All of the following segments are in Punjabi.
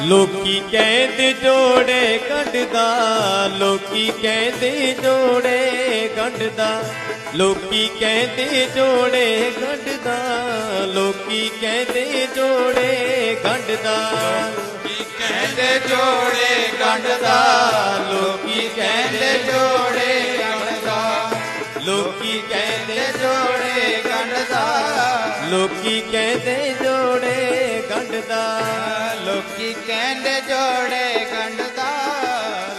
ਲੋਕੀ ਕਹਿੰਦੇ ਜੋੜੇ ਕੱਢਦਾ, ਲੋਕੀ ਕਹਿੰਦੇ ਜੋੜੇ ਕੱਢਦਾ, ਲੋਕੀ ਕਹਿੰਦੇ ਜੋੜੇ ਕੱਢਦਾ, ਲੋਕੀ ਕਹਿੰਦੇ ਜੋੜੇ ਕੱਢਦਾ। ਕੀ ਕਹਿੰਦੇ ਜੋੜੇ ਗੰਢਦਾ ਲੋਕੀ ਕਹਿੰਦੇ ਜੋੜੇ ਗੰਢਦਾ ਲੋਕੀ ਕਹਿੰਦੇ ਜੋੜੇ ਗੰਢਦਾ ਲੋਕੀ ਕਹਿੰਦੇ ਲੋਕੀ ਕਹਿੰਦੇ ਜੋੜੇ ਗੰਢਦਾ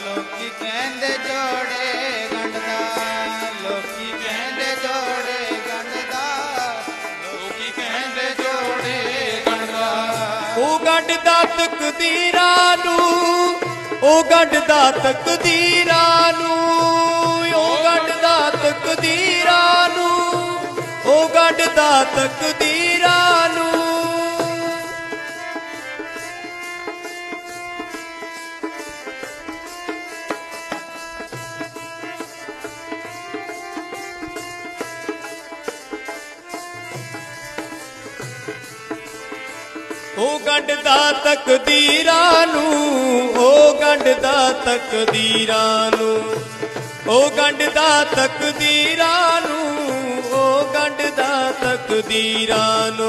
ਲੋਕੀ ਕਹਿੰਦੇ ਜੋੜੇ ਗੰਢਦਾ ਲੋਕੀ ਕਹਿੰਦੇ ਜੋੜੇ ਗੰਢਦਾ ਲੋਕੀ ਕਹਿੰਦੇ ਜੋੜੇ ਗੰਢਦਾ ਉਹ ਗੰਢਦਾ ਤਕਦੀਰਾਂ ਨੂੰ ਉਹ ਗੰਢਦਾ ਤਕਦੀਰਾਂ ਨੂੰ ਉਹ ਗੰਢਦਾ ਤਕਦੀਰਾਂ ਨੂੰ ਉਹ ਗੰਢਦਾ ਤਕਦੀਰਾਂ ਉਹ ਗੰਢਦਾ ਤਕਦੀਰਾਂ ਨੂੰ ਉਹ ਗੰਢਦਾ ਤਕਦੀਰਾਂ ਨੂੰ ਉਹ ਗੰਢਦਾ ਤਕਦੀਰਾਂ ਨੂੰ ਉਹ ਗੰਢਦਾ ਤਕਦੀਰਾਂ ਨੂੰ।